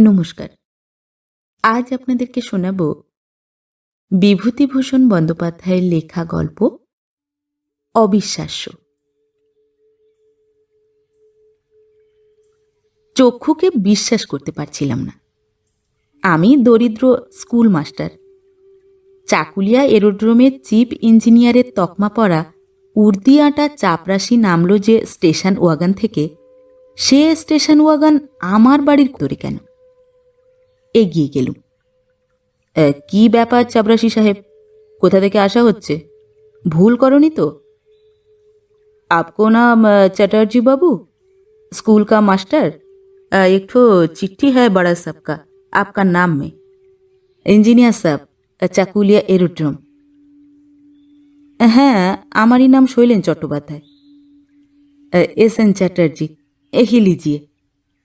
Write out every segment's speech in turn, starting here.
নমস্কার। আজ আপনাদেরকে শোনাব বিভূতিভূষণ বন্দ্যোপাধ্যায়ের লেখা গল্প অবিশ্বাস্য। চক্ষুকে বিশ্বাস করতে পারছিলাম না। আমি দরিদ্র স্কুল মাস্টার। চাকুলিয়া এরোড্রোমের চিফ ইঞ্জিনিয়ারের তকমা পড়া উর্দি আটা চাপরাশি নামলো যে স্টেশন ওয়াগান থেকে, সে স্টেশন ওয়াগান আমার বাড়ির করে কেন? এগিয়ে গেলুম "এ, কি ব্যাপার চাপরাশি সাহেব কোথা থেকে আসা হচ্ছে ভুল করনি তো আপকো নাম আ, চ্যাটার্জি বাবু स्कूल का मास्टर अ, एक ठो चिट्ठी है बड़ा सबका आपका नाम में इंजीनियर साहब अ, চাকুলিয়া এরোড্রোম হ্যাঁ আমারই নাম শৈলেন চট্টোপাধ্যায় अ, एस एन चैटर्जी यही लीजिए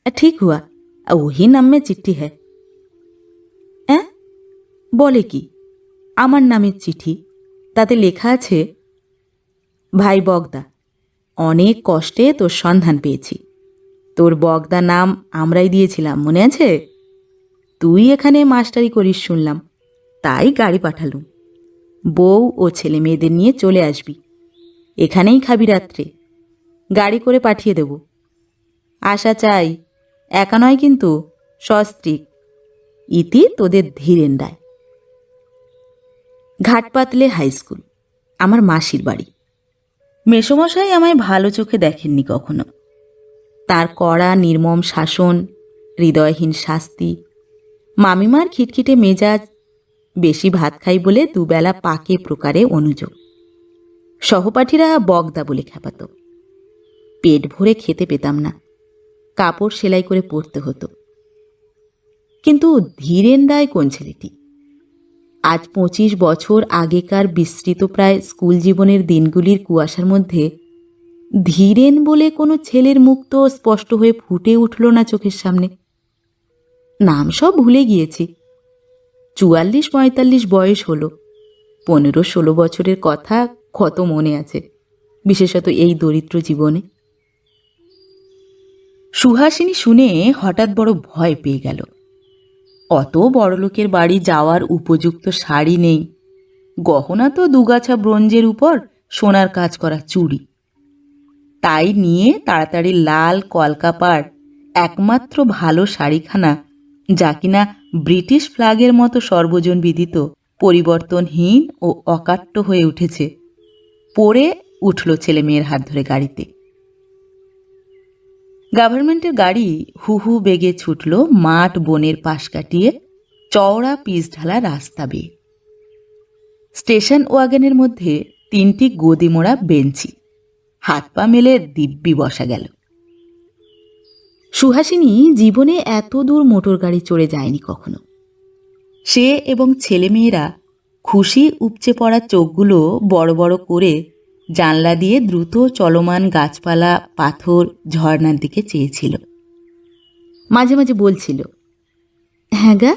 अ, ठीक हुआ अ, वही नाम में चिट्ठी है হ্যাঁ বলে কি? আমার নামের চিঠি, তাতে লেখা আছে, ভাই বগদা, অনেক কষ্টে তোর সন্ধান পেয়েছি। তোর বগদা নাম আমরাই দিয়েছিলাম, মনে আছে? তুই এখানে মাস্টারি করিস শুনলাম, তাই গাড়ি পাঠালুম। বউ ও ছেলে মেয়েদের নিয়ে চলে আসবি। এখানেই খাবি রাত্রে। গাড়ি করে পাঠিয়ে দেব। আশা চাই, একা নয় কিন্তু সস্ত্রীক। ইতি তোদের ধীরেন রায় ঘাটপাতলে হাই স্কুল আমার মাসির বাড়ি। মেসমশাই আমায় ভালো চোখে দেখেননি কখনো। তার কড়া, নির্মম শাসন, হৃদয়হীন শাস্তি, মামিমার খিটখিটে মেজাজ, বেশি ভাত খাই বলে দুবেলা পাকে প্রকারে অনুযোগ। সহপাঠীরা বগদা বলে খেপাত পেট ভরে খেতে পেতাম না। কাপড় সেলাই করে পরতে হতো। কিন্তু ধীরেন রায় কোন ছেলেটি? আজ পঁচিশ বছর আগেকার বিস্তৃত প্রায় স্কুল জীবনের দিনগুলির কুয়াশার মধ্যে ধীরেন বলে কোনো ছেলের মুখ তো স্পষ্ট হয়ে ফুটে উঠল না চোখের সামনে। নাম সব ভুলে গিয়েছি। চুয়াল্লিশ পঁয়তাল্লিশ বয়স হলো। পনেরো ষোলো বছরের কথা কত মনে আছে, বিশেষত এই দরিদ্র জীবনে। সুহাসিনী শুনে হঠাৎ বড় ভয় পেয়ে গেল। অত বড়লোকের বাড়ি যাওয়ার উপযুক্ত শাড়ি নেই। গহনা তো দুগাছা ব্রোঞ্জের উপর, সোনার কাজ করা চুড়ি। তাই নিয়ে তাড়াতাড়ি লাল কলকাপাড়, একমাত্র ভালো শাড়িখানা, যা কিনা ব্রিটিশ ফ্ল্যাগের মতো সর্বজন বিদিত, পরিবর্তনহীন ও অকাট্য হয়ে উঠেছে। পরে উঠল ছেলে মেয়ের হাত ধরে গাড়িতে। গভর্নমেন্টের গাড়ি হু হু বেগে ছুটল মাঠ বনের পাশ কাটিয়ে চওড়া পিচ ঢালা রাস্তা বেয়ে। স্টেশন ওয়াগনের মধ্যে তিনটি গদিমোড়া বেঞ্চি। হাত পা মেলে দিব্যি বসা গেল। সুহাসিনী জীবনে এত দূর মোটর গাড়ি চড়ে যায়নি কখনো। সে এবং ছেলেমেয়েরা খুশি উপচে পড়া চোখগুলো বড় বড় করে জানলা দিয়ে দ্রুত চলমান গাছপালা, পাথর ঝর্নার দিকে চেয়েছিল। মাঝে মাঝে বলছিল হ্যাঁ গা,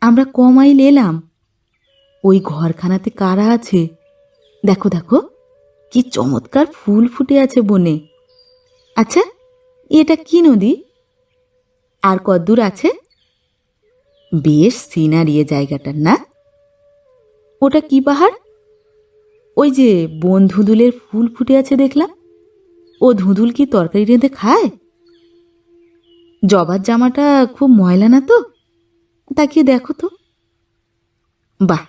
আমরা কমাইল এলাম। ওই ঘরখানাতে কারা আছে? দেখো দেখো, কি চমৎকার ফুল ফুটে আছে বনে। আচ্ছা এটা কি নদী? আর কদ্দূর আছে? বেশ সিনারি এ জায়গাটার না? ওটা কি পাহাড়? ওই যে বন ধুঁদুলের ফুল ফুটে আছে দেখলাম। ও ধুঁদুল কি তরকারি রেঁধে খায়? জবার জামাটা খুব ময়লা না তো? তাকিয়ে দেখো তো। বাহ,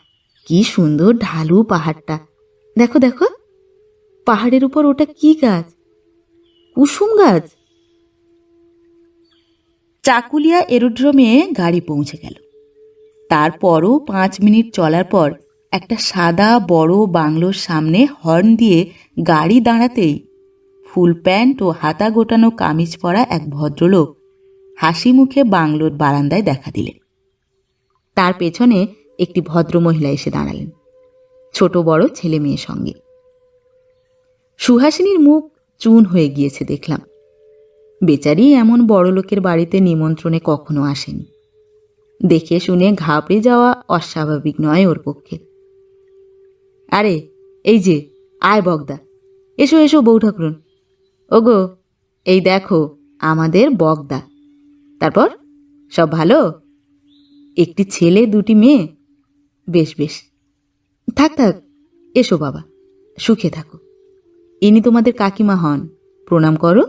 কি সুন্দর ঢালু পাহাড়টা। দেখো দেখো। পাহাড়ের উপর ওটা কি গাছ? কুসুম গাছ। চাকুলিয়া এরোড্রোমে গাড়ি পৌঁছে গেল। তারপরও পাঁচ মিনিট চলার পর একটা সাদা বড় বাংলোর সামনে হর্ন দিয়ে গাড়ি দাঁড়াতেই ফুল প্যান্ট ও হাতা গোটানো কামিজ পরা এক ভদ্রলোক হাসি মুখে বাংলোর বারান্দায় দেখা দিলেন। তার পেছনে একটি ভদ্রমহিলা এসে দাঁড়ালেন, ছোট বড় ছেলে মেয়ে সঙ্গে। সুহাসিনীর মুখ চুন হয়ে গিয়েছে দেখলাম। বেচারি এমন বড় লোকের বাড়িতে নিমন্ত্রণে কখনো আসেনি। দেখে শুনে ঘাবড়ে যাওয়া অস্বাভাবিক নয় ওর পক্ষে। আরে, এই যে, আয় বগদা। এসো এসো বউ ঠাকুরন। ওগো, এই দেখো, আমাদের বগদা। তারপর, সব ভালো? একটি ছেলে, দুটি মেয়ে? বেশ বেশ। থাক থাক, এসো বাবা, সুখে থাকো। ইনি তোমাদের কাকিমা হন, প্রণাম করো।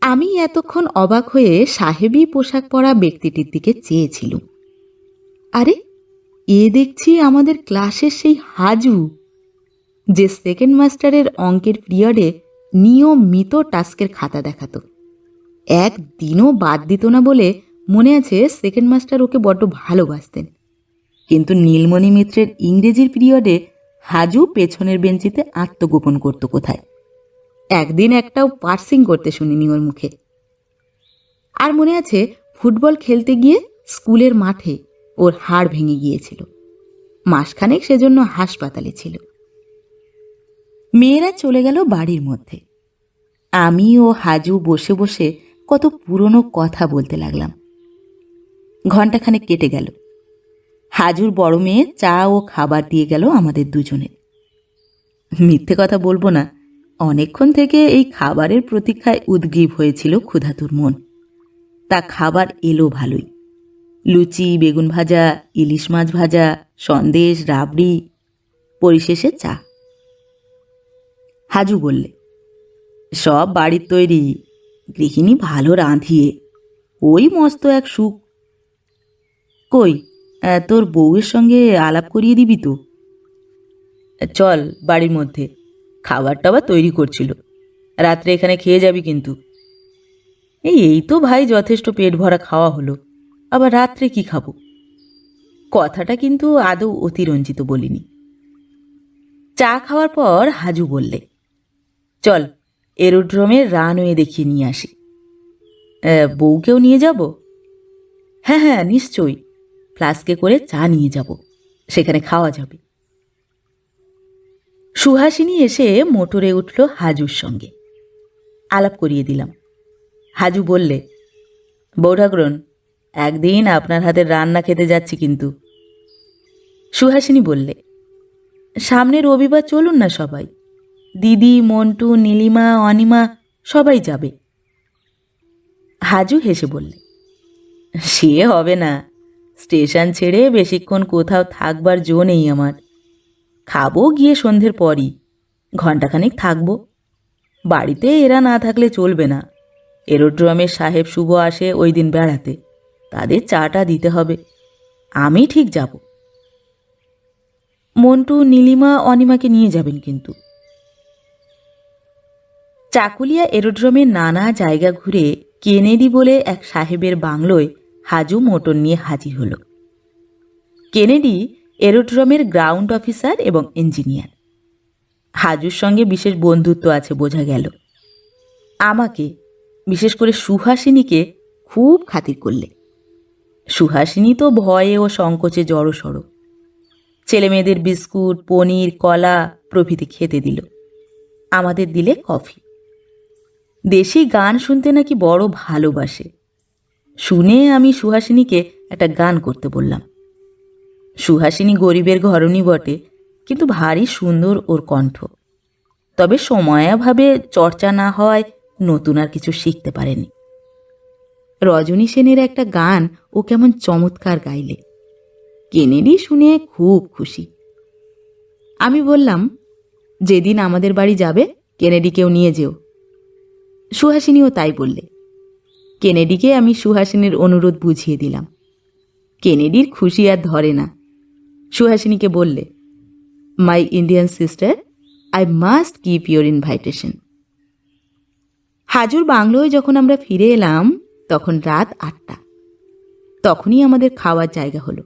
আমি এতক্ষণ অবাক হয়ে সাহেবী পোশাক পরা ব্যক্তিটির দিকে চেয়েছিলুম। আরে এ দেখছি আমাদের ক্লাসের সেই হাজু, যে সেকেন্ড মাস্টারের অঙ্কের পিরিয়ডে নিয়মিত টাস্কের খাতা দেখাতো। এক দিনও বাদ দিত না বলে মনে আছে সেকেন্ড মাস্টার ওকে বড্ড ভালোবাসতেন। কিন্তু নীলমণি মিত্রের ইংরেজির পিরিয়ডে হাজু পেছনের বেঞ্চিতে আত্মগোপন করত কোথায়? একদিন একটাও পার্সিং করতে শুনিনি ওর মুখে। আর মনে আছে ফুটবল খেলতে গিয়ে স্কুলের মাঠে ওর হাড় ভেঙে গিয়েছিল। মাসখানেক সেজন্য হাসপাতালে ছিল। মেয়েরা চলে গেল বাড়ির মধ্যে। আমি ও হাজু বসে বসে কত পুরনো কথা বলতে লাগলাম। ঘণ্টাখানেক কেটে গেল। হাজুর বড় মেয়ে চা ও খাবার দিয়ে গেল আমাদের দুজনে মিথ্যে কথা বলব না, অনেকক্ষণ থেকে এই খাবারের প্রতীক্ষায় উদ্গ্রীব হয়েছিল ক্ষুধাতুর মন। তা খাবার এলো ভালোই। লুচি, বেগুন ভাজা, ইলিশ মাছ ভাজা, সন্দেশ, রাবড়ি, পরিশেষে চা। হাজু বললে, সব বাড়ির তৈরি, গৃহিণী ভালো রাঁধিয়ে, ওই মস্ত এক সুখ। কই তোর বউয়ের সঙ্গে আলাপ করিয়ে দিবি তো? চল বাড়ির মধ্যে, খাবার টাবার তৈরি করছিল, রাত্রে এখানে খেয়ে যাবি কিন্তু। এই এই তো ভাই যথেষ্ট পেট ভরা খাওয়া হলো। আবার রাত্রে কি খাব? কথাটা কিন্তু আদৌ অতিরঞ্জিত বলিনি। চা খাওয়ার পর হাজু বললে, চল এরোড্রোমের রানওয়ে দেখিয়ে নিয়ে আসি। বউকেও নিয়ে যাব? হ্যাঁ হ্যাঁ নিশ্চয়ই। ফ্লাস্কে করে চা নিয়ে যাব। সেখানে খাওয়া যাবে। সুহাসিনী এসে মোটরে উঠল হাজুর সঙ্গে। আলাপ করিয়ে দিলাম। হাজু বললে বৌঠাকরণ একদিন আপনার হাতের রান্না খেতে যাচ্ছি কিন্তু। সুহাসিনী বললে, সামনের রবিবার চলুন না সবাই। দিদি, মন্টু, নীলিমা, অনিমা সবাই যাবে। হাজু হেসে বললে, সে হবে না। স্টেশন ছেড়ে বেশিক্ষণ কোথাও থাকবার জো নেই আমার। খাব গিয়ে সন্ধ্যের পরই। ঘণ্টাখানেক থাকব। বাড়িতে এরা না থাকলে চলবে না। এরোড্রমের সাহেব শুভ আসে ওই দিন বেড়াতে। তাদের চাটা দিতে হবে। আমি ঠিক যাব। মন্টু, নীলিমা, অনিমাকে নিয়ে যাবেন কিন্তু। চাকুলিয়া এরোড্রমের নানা জায়গা ঘুরে কেনেডি বলে এক সাহেবের বাংলোয় হাজু মোটর নিয়ে হাজির হলো। কেনেডি এরোড্রমের গ্রাউন্ড অফিসার এবং ইঞ্জিনিয়ার। হাজুর সঙ্গে বিশেষ বন্ধুত্ব আছে বোঝা গেল। আমাকে, বিশেষ করে সুহাসিনীকে, খুব খাতির করলে। সুহাসিনী তো ভয়ে ও সংকোচে জড়সড় ছেলেমেয়েদের বিস্কুট, পনির, কলা প্রভৃতি খেতে দিল। আমাদের দিলে কফি। দেশি গান শুনতে নাকি বড় ভালোবাসে। শুনে আমি সুহাসিনীকে একটা গান করতে বললাম। সুহাসিনী গরিবের ঘরণী বটে, কিন্তু ভারী সুন্দর ওর কণ্ঠ। তবে সময়াভাবে চর্চা না হওয়ায় নতুন আর কিছু শিখতে পারেনি। রজনী সেনের একটা গান ও কেমন চমৎকার গাইলে। কেনেডি শুনে খুব খুশি। আমি বললাম, যেদিন আমাদের বাড়ি যাবে, কেনেডিকেও নিয়ে যেও। সুহাসিনীও তাই বললে। কেনেডিকে আমি সুহাসিনীর অনুরোধ বুঝিয়ে দিলাম। কেনেডির খুশি আর ধরে না। সুহাসিনীকে বললে my Indian sister I must keep your invitation হাজুর বাংলোয় যখন আমরা ফিরে এলাম তখন রাত আটটা। তখনই আমাদের খাওয়ার জায়গা হলো।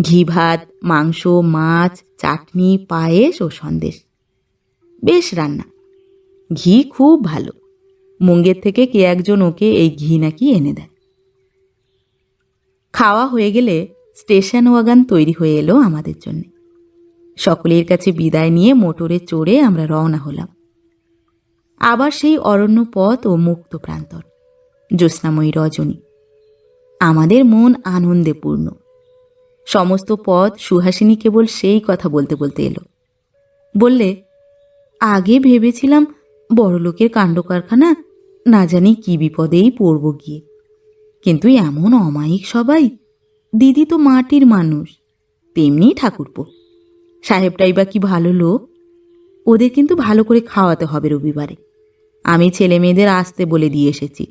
ঘি ভাত, মাংস, মাছ, চাটনি, পায়েস ও সন্দেশ। বেশ রান্না। ঘি খুব ভালো। মুঙ্গের থেকে কে একজন ওকে এই ঘি নাকি এনে দেয়। খাওয়া হয়ে গেলে স্টেশন ওয়াগান তৈরি হয়ে এলো আমাদের জন্য। সকলের কাছে বিদায় নিয়ে মোটরে চড়ে আমরা রওনা হলাম। আবার সেই অরণ্য পথ ও মুক্ত প্রান্তর। জ্যোৎস্নাময়ী রজনী। আমাদের মন আনন্দে পূর্ণ সমস্ত পথ সুহাসিনী কেবল সেই কথা বলতে বলতে এলো। বললে, আগে ভেবেছিলাম বড়লোকের কাণ্ড কারখানা না জানি কি বিপদেই পড়ব গিয়ে। কিন্তু এমন অমায়িক সবাই, দিদি তো মাটির মানুষ, তেমনি ঠাকুরপো। সাহেবটাই বা কি ভালো লোক? ওদের কিন্তু ভালো করে খাওয়াতে হবে রবিবারে। আমি ছেলে মেয়েদের আসতে বলে দিয়ে এসেছি।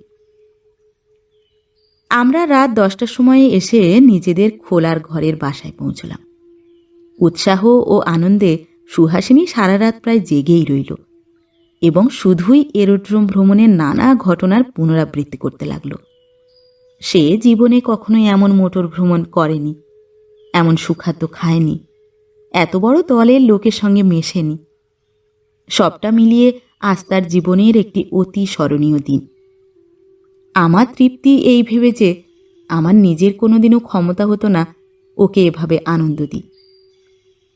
আমরা রাত দশটার সময় এসে নিজেদের খোলার ঘরের বাসায় পৌঁছলাম। উৎসাহ ও আনন্দে সুহাসিনী সারা রাত প্রায় জেগেই রইল এবং শুধুই এরোড্রোম ভ্রমণের নানা ঘটনার পুনরাবৃত্তি করতে লাগল। সে জীবনে কখনোই এমন মোটর ভ্রমণ করেনি, এমন সুখাদ্য খায়নি, এত বড় দলের লোকের সঙ্গে মেশেনি। সবটা মিলিয়ে আস্তার জীবনের একটি অতি স্মরণীয় দিন। আমার তৃপ্তি এই ভেবে যে আমার নিজের কোনোদিনও ক্ষমতা হতো না ওকে এভাবে আনন্দ দিই।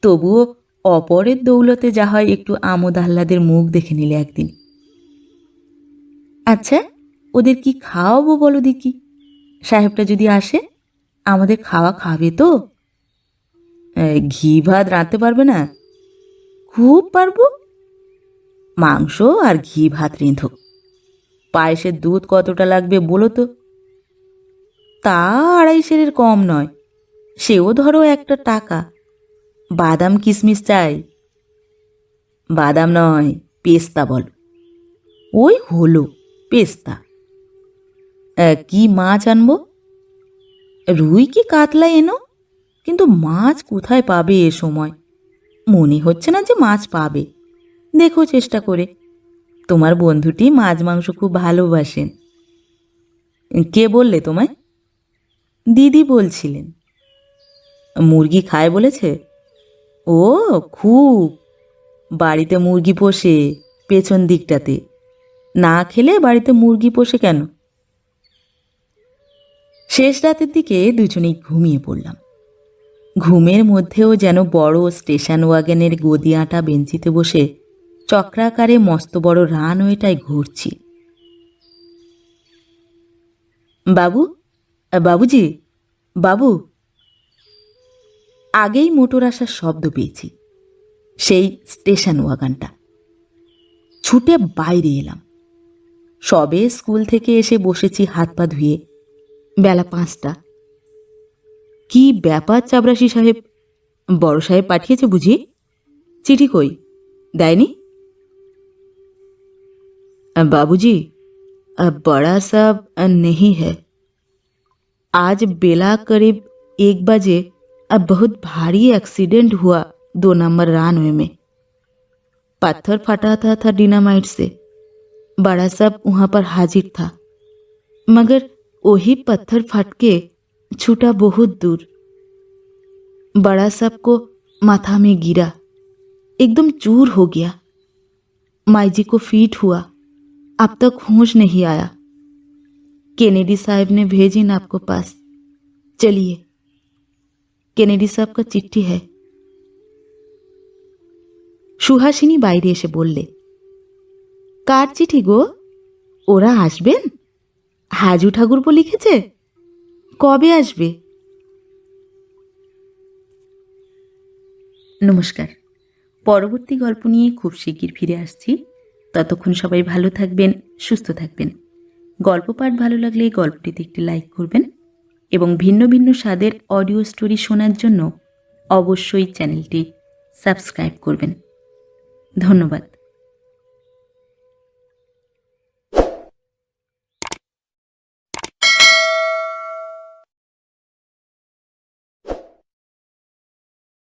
তবুও অপরের দৌলতে যা হয় একটু আমোদ আহ্লাদের মুখ দেখে নিলে একদিন। আচ্ছা ওদের কি খাওয়াবো বলো দেখি? সাহেবটা যদি আসে, আমাদের খাওয়া খাবে তো? ঘি ভাত রাঁধতে পারবে না? খুব পারব। মাংস আর ঘি ভাত রেঁধো। পায়েসের দুধ কতটা লাগবে বলো তো? তা আড়াই সেরের কম নয়। সেও ধরো একটা টাকা। বাদাম কিশমিশ চাই। বাদাম নয়, পেস্তা বল। ওই হলো পেস্তা। কি মাছ আনব? রুই কি কাতলা এনো? কিন্তু মাছ কোথায় পাবে এ সময়? মনে হচ্ছে না যে মাছ পাবে। দেখো চেষ্টা করে। তোমার বন্ধুটি মাছ মাংস খুব ভালোবাসেন কে বললে তোমায়? দিদি বলছিলেন। মুরগি খায় বলেছে? ও, খুব। বাড়িতে মুরগি পোষে পেছন দিকটাতে। না খেলে বাড়িতে মুরগি পোষে কেন? শেষ রাতের দিকে দুজনেই ঘুমিয়ে পড়লাম। ঘুমের মধ্যেও যেন বড় স্টেশন ওয়াগনের গদি আঁটা বেঞ্চিতে বসে চক্রাকারে মস্ত বড় রানওয়েটায় ঘুরছি। বাবু, বাবুজি, বাবু। আগেই মোটর আসার শব্দ পেয়েছি। সেই স্টেশন ওয়াগানটা। ছুটে বাইরে এলাম। সবে স্কুল থেকে এসে বসেছি হাত পা ধুয়ে। বেলা পাঁচটা। কি ব্যাপার চাবরাশি সাহেব? বড় সাহেব পাঠিয়েছে বুঝি? চিঠি কই? দেয়নি? बाबूजी बड़ा साहब नहीं है। आज बेला करीब एक बजे अब बहुत भारी एक्सीडेंट हुआ दो नंबर रानवे में। पत्थर फटा था था डिनामाइट से। बड़ा साहब वहाँ पर हाजिर था। मगर वही पत्थर फट के छूटा बहुत दूर। बड़ा साहब को माथा में गिरा। एकदम चूर हो गया। माई जी को फीट हुआ। अब तक होश नहीं आया केनेडी साहब ने भेजी ना आपको पास चलिए কেনেডি সাহেব কা চিঠি হ্যায় সুহাসিনী বাইরে এসে বললে কার চিঠি গো ওরা আসবেন হাজু ঠাকুরপো লিখেছে কবে আসবে নমস্কার পরবর্তী গল্প নিয়ে খুব শিগগির ফিরে আসছি ততক্ষণ সবাই ভালো থাকবেন, সুস্থ থাকবেন। গল্প পাঠ ভালো লাগলে গল্পটিতে একটি লাইক করবেন এবং ভিন্ন ভিন্ন স্বাদের অডিও স্টোরি শোনার জন্য অবশ্যই চ্যানেলটি সাবস্ক্রাইব করবেন। ধন্যবাদ।